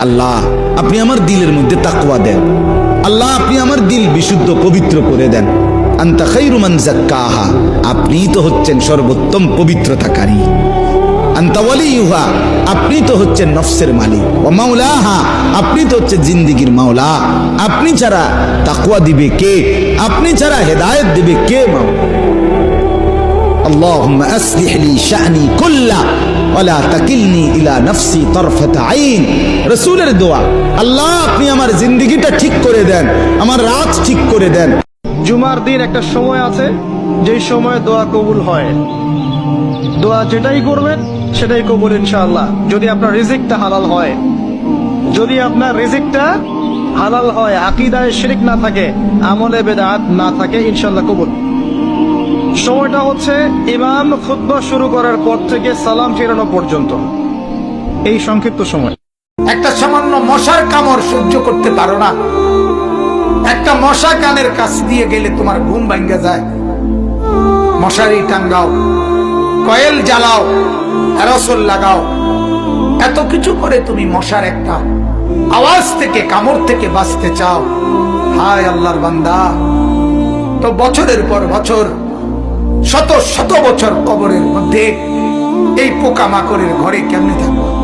আল্লাহ, আপনি আমার দিলের মধ্যে তাকওয়া দেন। আল্লাহ, আপনি আমার দিল বিশুদ্ধ, পবিত্র করে দেন। আন্তা খাইরুমান জাক্কাহা আপনিই তো হচ্ছেন সর্বোত্তম পবিত্রতাকারী। আন্তা ওয়ালিউহা আপনি তো হচ্ছেন নফসের মালিক। ও মাওলাহা, আপনি তো হচ্ছেন জিন্দিগির মাওলা। আপনি ছাড়া তাকওয়া দিবে কে? আপনি ছাড়া হেদায়ত দিবে কে মাওলা? اللهم أصلح لي شأني كله ولا تكلني إلى نفسي طرفة عين রসুলের দোয়া আল্লাহ আপনি আমার জিন্দগিটা ঠিক করে দেন আমার রাত ঠিক করে দেন জুমার দিন একটা সময় আছে যেই সময় দোয়া কবুল হয় দোয়া যেটাই করবেন সেটাই কবুল ইনশাআল্লাহ যদি আপনার রিজিকটা হালাল হয় যদি আপনার রিজিকটা হালাল হয় আকিদায় শিরিক না থাকে আমলে বেদাত না থাকে ইনশাআল্লাহ কবুল সময়টা হচ্ছে ইমাম খুতবা শুরু করার পর থেকে সালাম ফেরানো পর্যন্ত। এই সংক্ষিপ্ত সময়। একটা সামান্য মশার কামড় সহ্য করতে পারো না। একটা মশা কানের কাছ দিয়ে গেলে তোমার ঘুম ভাঙ্গে যায়। মশারি টাঙ্গাও, কয়েল জ্বালাও, অ্যারোসল লাগাও। এত কিছু করে তুমি মশার একটা আওয়াজ থেকে, কামড় থেকে বাঁচতে চাও। হায় আল্লাহর বান্দা। তো বছরের পর বছর শত শত বছর কবরের মধ্যে এই পোকামাকড়ের ঘরে কেমনে থাকব?